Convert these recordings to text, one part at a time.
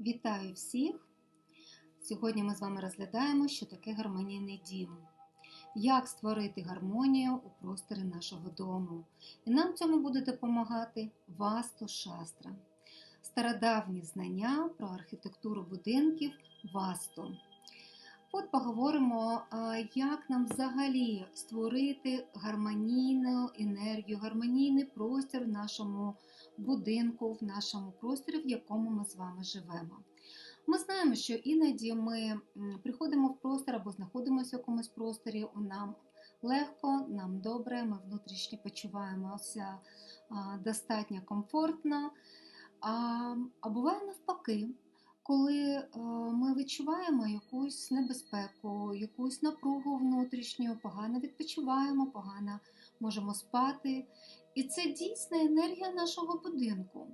Вітаю всіх! Сьогодні ми з вами розглядаємо, що таке гармонійний дім, як створити гармонію у просторі нашого дому. І нам в цьому буде допомагати Васту Шастра, стародавні знання про архітектуру будинків Васту. От поговоримо, як нам взагалі створити гармонійну енергію, гармонійний простір в нашому будинку, в нашому просторі, в якому ми з вами живемо. Ми знаємо, що іноді ми приходимо в простір або знаходимося в якомусь просторі, нам легко, нам добре, ми внутрішньо почуваємося достатньо комфортно. А буває навпаки коли ми відчуваємо якусь небезпеку, якусь напругу внутрішню, погано відпочиваємо, погано можемо спати. І це дійсна енергія нашого будинку.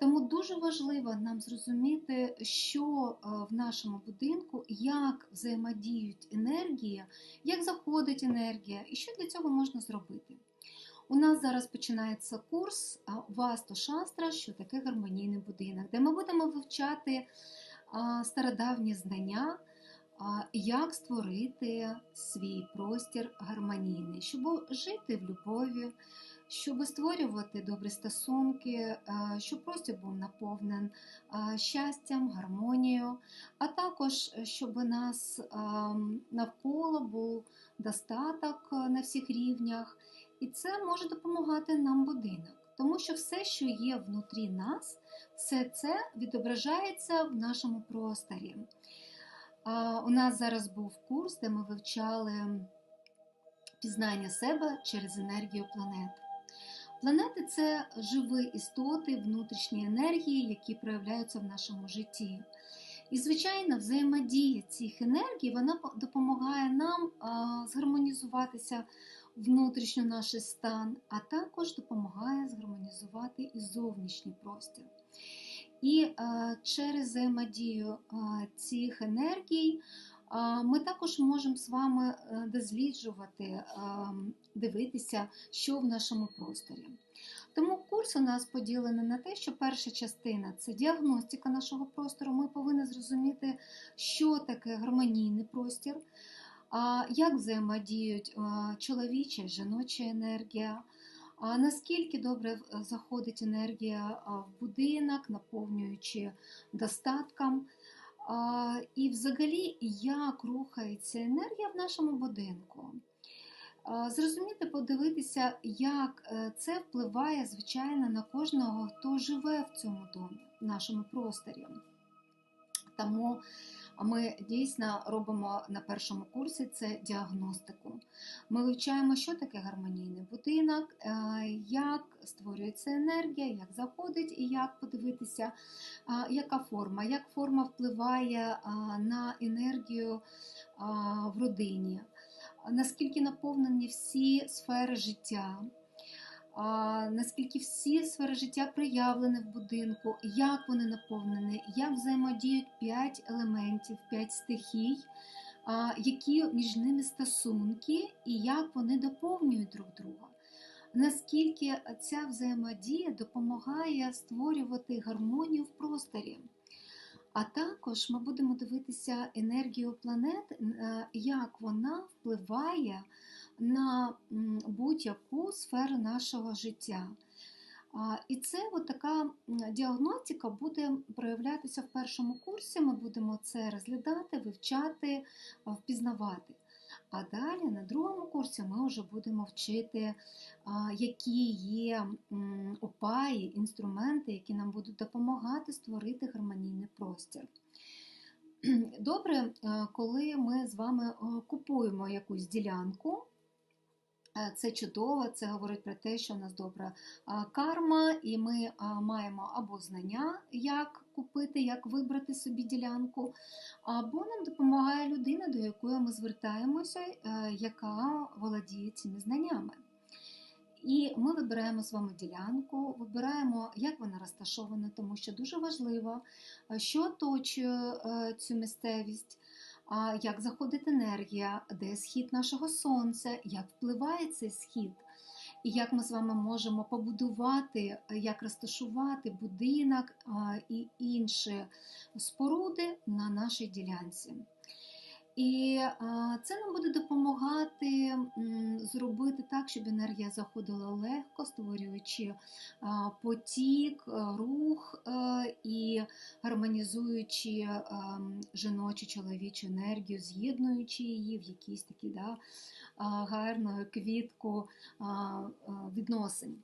Тому дуже важливо нам зрозуміти, що е, в нашому будинку, як взаємодіють енергії, як заходить енергія і що для цього можна зробити. У нас зараз починається курс Васту Шастра, що таке гармонійний будинок, де ми будемо вивчати стародавні знання, як створити свій простір гармонійний, щоб жити в любові, щоб створювати добрі стосунки, щоб простір був наповнен щастям, гармонією, а також щоб у нас навколо був достаток на всіх рівнях. І це може допомагати нам будинок, тому що все, що є внутрі нас, все це відображається в нашому просторі. У нас зараз був курс, де ми вивчали пізнання себе через енергію планет. Планети це живі істоти, внутрішні енергії, які проявляються в нашому житті. І, звичайно, взаємодія цих енергій вона допомагає нам згармонізуватися внутрішньо наш стан, а також допомагає згармонізувати і зовнішній простір. І е, через взаємодію е, цих енергій е, ми також можемо з вами досліджувати, дивитися, що в нашому просторі. Тому курс у нас поділений на те, що перша частина це діагностика нашого простору. Ми повинні зрозуміти, що таке гармонійний простір як взаємодіють чоловіча, жіноча енергія, наскільки добре заходить енергія в будинок, наповнюючи достатком. І взагалі, як рухається енергія в нашому будинку. Зрозуміти, подивитися, як е, це впливає, звичайно, на кожного, хто живе в цьому домі, в нашому просторі. Тому ми дійсно робимо на першому курсі це діагностику. Ми вивчаємо, що таке гармонійний будинок, е, як створюється енергія, як заходить, і як подивитися, яка форма, як форма впливає на енергію в родині, наскільки наповнені всі сфери життя наскільки всі сфери життя проявлені в будинку, як вони наповнені, як взаємодіють п'ять елементів, п'ять стихій, які між ними стосунки і як вони доповнюють друг друга. Наскільки ця взаємодія допомагає створювати гармонію в просторі. А також ми будемо дивитися енергію планет, е, як вона впливає на будь-яку сферу нашого життя. І це от така діагностика буде проявлятися в першому курсі. Ми будемо це розглядати, вивчати, впізнавати. А далі на другому курсі ми вже будемо вчити, які є опаї, інструменти, які нам будуть допомагати створити гармонійний простір. Добре, коли ми з вами купуємо якусь ділянку. Е, це чудово, це говорить про те, що у нас добра карма, і ми маємо або знання, як купити, як вибрати собі ділянку, або нам допомагає людина, до якої ми звертаємося, е, яка володіє цими знаннями. І ми вибираємо з вами ділянку, вибираємо, як вона розташована, тому що дуже важливо, е, що оточує цю місцевість як заходить енергія, де схід нашого сонця, як впливає цей схід. і як ми з вами можемо побудувати, як розташувати будинок і інші споруди на нашій ділянці. І це нам буде допомагати зробити так, щоб енергія заходила легко, створюючи потік, рух і гармонізуючи жіночу чоловічу енергію, з'єднуючи її в якійсь такі да, гарну квітку відносин.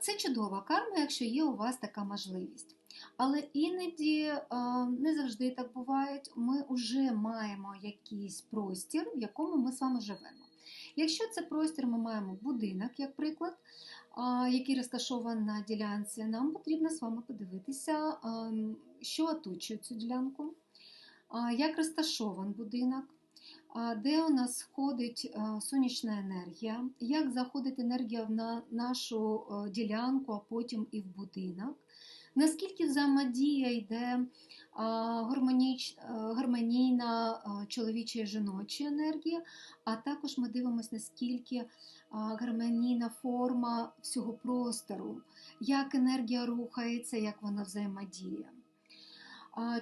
Це чудова карма, якщо є у вас така можливість. Але іноді е, не завжди так буває. Ми вже маємо якийсь простір, в якому ми з вами живемо. Якщо це простір, ми маємо будинок, як приклад, е, який розташований на ділянці, нам потрібно з вами подивитися, е, що оточує цю ділянку, як розташований будинок. Де у нас входить сонячна енергія, як заходить енергія на нашу ділянку, а потім і в будинок, наскільки взаємодія йде гармоніч, гармонійна чоловіча і жіноча енергія, а також ми дивимося, наскільки гармонійна форма всього простору, як енергія рухається, як вона взаємодіє.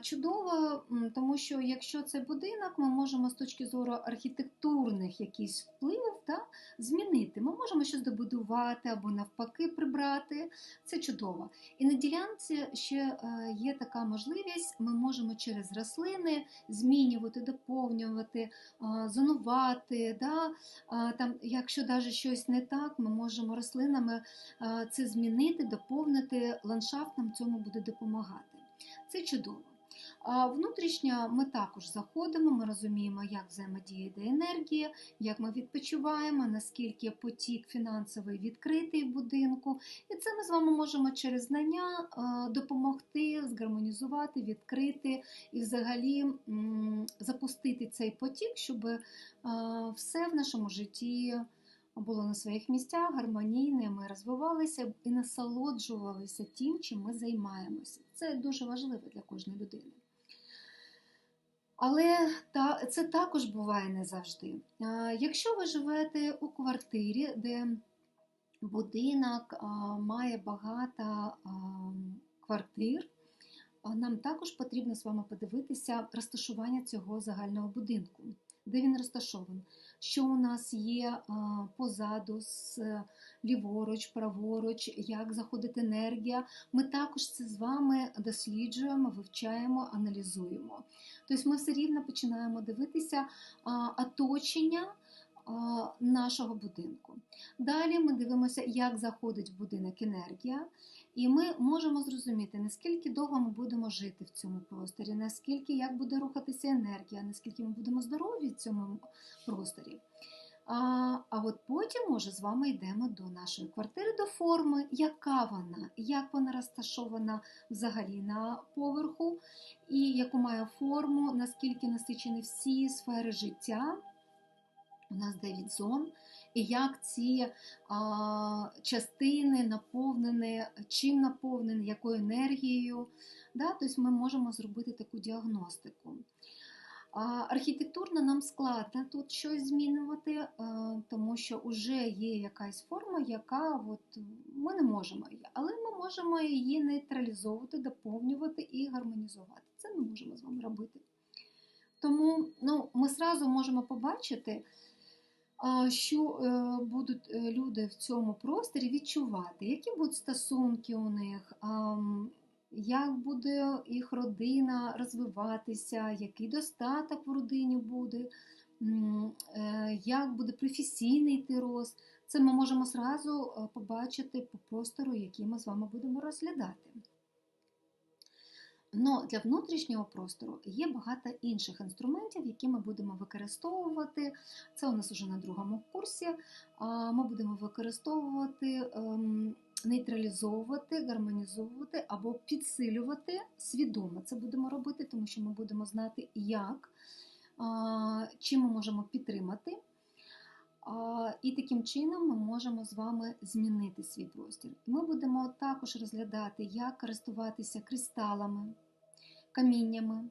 Чудово, тому що якщо це будинок, ми можемо з точки зору архітектурних якісь впливів да, змінити. Ми можемо щось добудувати або навпаки прибрати. Це чудово. І на ділянці ще е, є така можливість: ми можемо через рослини змінювати, доповнювати, зонувати. Да, там, Якщо навіть щось не так, ми можемо рослинами це змінити, доповнити. Ландшафт нам цьому буде допомагати. Це чудово. А внутрішньо ми також заходимо, ми розуміємо, як взаємодіє йде енергія, як ми відпочиваємо, наскільки потік фінансовий відкритий в будинку. І це ми з вами можемо через знання допомогти, згармонізувати, відкрити і взагалі запустити цей потік, щоб все в нашому житті було на своїх місцях, гармонійне, ми розвивалися і насолоджувалися тим, чим ми займаємося. Це дуже важливо для кожної людини. Але це також буває не завжди. Якщо ви живете у квартирі, де будинок має багато квартир, нам також потрібно з вами подивитися розташування цього загального будинку, де він розташований що у нас є позаду, ліворуч, праворуч, як заходить енергія. Ми також це з вами досліджуємо, вивчаємо, аналізуємо. Тобто ми все рівно починаємо дивитися оточення. Нашого будинку. Далі ми дивимося, як заходить в будинок енергія, і ми можемо зрозуміти, наскільки довго ми будемо жити в цьому просторі, наскільки як буде рухатися енергія, наскільки ми будемо здорові в цьому просторі. А а от потім, може, з вами йдемо до нашої квартири, до форми, яка вона, як вона розташована взагалі на поверху, і яку має форму, наскільки насичені всі сфери життя. У нас 9 зон, і як ці а, частини наповнені, чим наповнені, якою енергією. Да? Тобто Ми можемо зробити таку діагностику. А Архітектурно нам складно тут щось змінювати, тому що вже є якась форма, яка от, ми не можемо її, але ми можемо її нейтралізовувати, доповнювати і гармонізувати. Це ми можемо з вами робити. Тому ну, ми зразу можемо побачити що е, будуть е, люди в цьому просторі відчувати, які будуть стосунки у них, як буде їх родина розвиватися, який достаток в родині буде, е, як буде професійний йти рост. Це ми можемо зразу побачити по простору, який ми з вами будемо розглядати. Но для внутрішнього простору є багато інших інструментів, які ми будемо використовувати. Це у нас вже на другому курсі. Ми будемо використовувати, ем, нейтралізовувати, гармонізовувати або підсилювати свідомо. Це будемо робити, тому що ми будемо знати, як, чим ми можемо підтримати. І таким чином ми можемо з вами змінити свій простір. Ми будемо також розглядати, як користуватися кристалами, каміннями,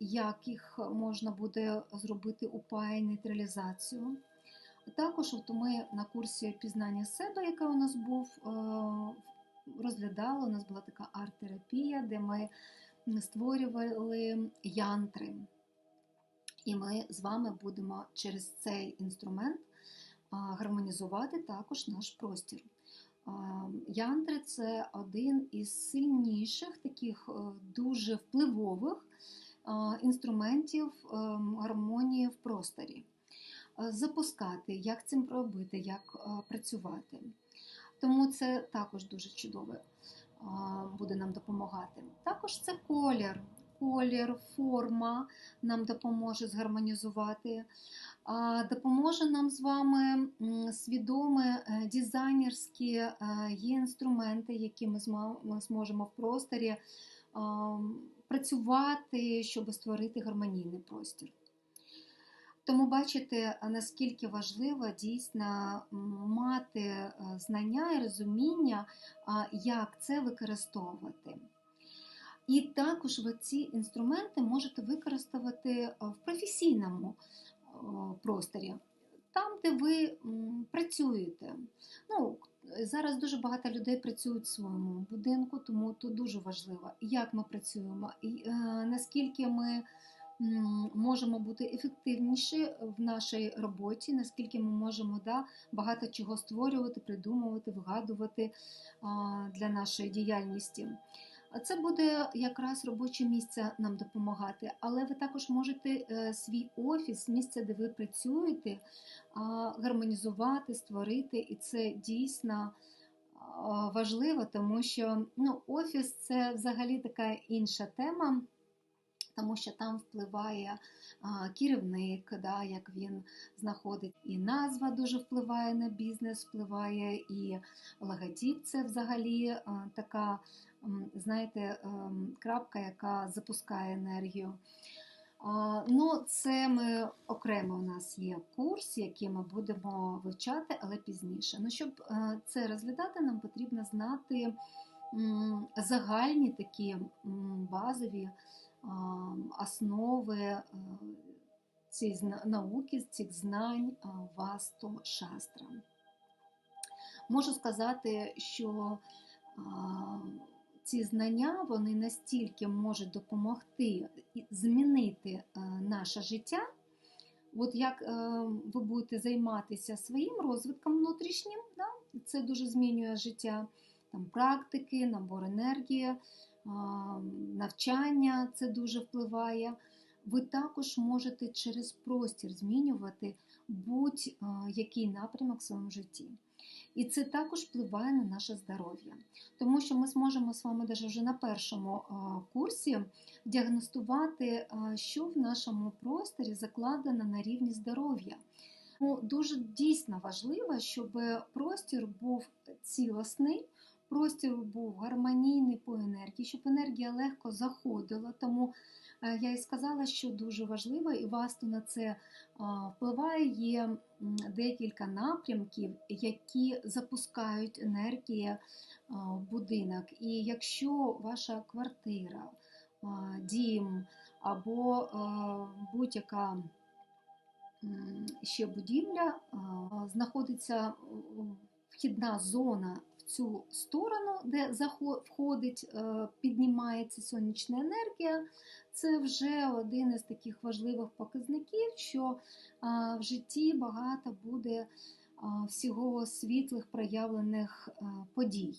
як їх можна буде зробити упай, нейтралізацію, Також от ми на курсі пізнання себе, який у нас був, е, розглядали. У нас була така арт-терапія, де ми створювали янтри. І ми з вами будемо через цей інструмент гармонізувати також наш простір. А, Янтри це один із сильніших, таких е, дуже впливових інструментів е, гармонії в просторі. Е, Запускати, як цим робити, як працювати. Тому це також дуже чудово буде нам допомагати. Також це колір. Колір, форма нам допоможе згармонізувати, допоможе нам з вами м, свідоме е, дизайнерські е, є інструменти, які ми зможемо в просторі працювати, щоб створити гармонійний простір. Тому бачите, наскільки важливо дійсно мати е, знання і розуміння, як це використовувати. І також ви ці інструменти можете використовувати е, в професійному е, просторі, там, де ви працюєте. Ну, зараз дуже багато людей працюють в своєму будинку, тому тут дуже важливо, як ми працюємо, і е, наскільки ми можемо бути ефективніші в нашій роботі, наскільки ми можемо да, багато чого створювати, придумувати, вигадувати для нашої діяльності. Це буде якраз робоче місце нам допомагати, але ви також можете е, свій офіс, місце, де ви працюєте, гармонізувати, створити, і це дійсно важливо, тому що ну, офіс це взагалі така інша тема. Тому що там впливає а, керівник, да, як він знаходить, і назва дуже впливає на бізнес, впливає і логотип це взагалі а, така, знаєте, ем, крапка, яка запускає енергію. А, Ну, це ми окремо у нас є курс, який ми будемо вивчати, але пізніше. Ну, щоб е, це розглядати, нам потрібно знати загальні такі базові а, основи е, цієї науки, цих знань васту шастра. Можу сказати, що ці знання вони настільки можуть допомогти змінити е, наше життя. От як е, ви будете займатися своїм розвитком внутрішнім, да? це дуже змінює життя, там практики, набор енергії, навчання це дуже впливає. Ви також можете через простір змінювати будь-який напрямок в своєму житті. І це також впливає на наше здоров'я, тому що ми зможемо з вами навіть вже на першому курсі діагностувати, що в нашому просторі закладено на рівні здоров'я. Ну, Дуже дійсно важливо, щоб простір був цілісний, простір був гармонійний по енергії, щоб енергія легко заходила. Тому е, я і сказала, що дуже важливо, і васту на це впливає. Є декілька напрямків, які запускають енергію в будинок. І якщо ваша квартира, дім або будь-яка ще будівля знаходиться вхідна зона цю сторону, де входить, е, піднімається сонячна енергія, це вже один із таких важливих показників, що в житті багато буде всього світлих проявлених подій.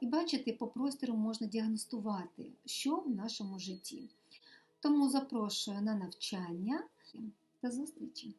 І бачите, по простору можна діагностувати, що в нашому житті. Тому запрошую на навчання. До зустрічі!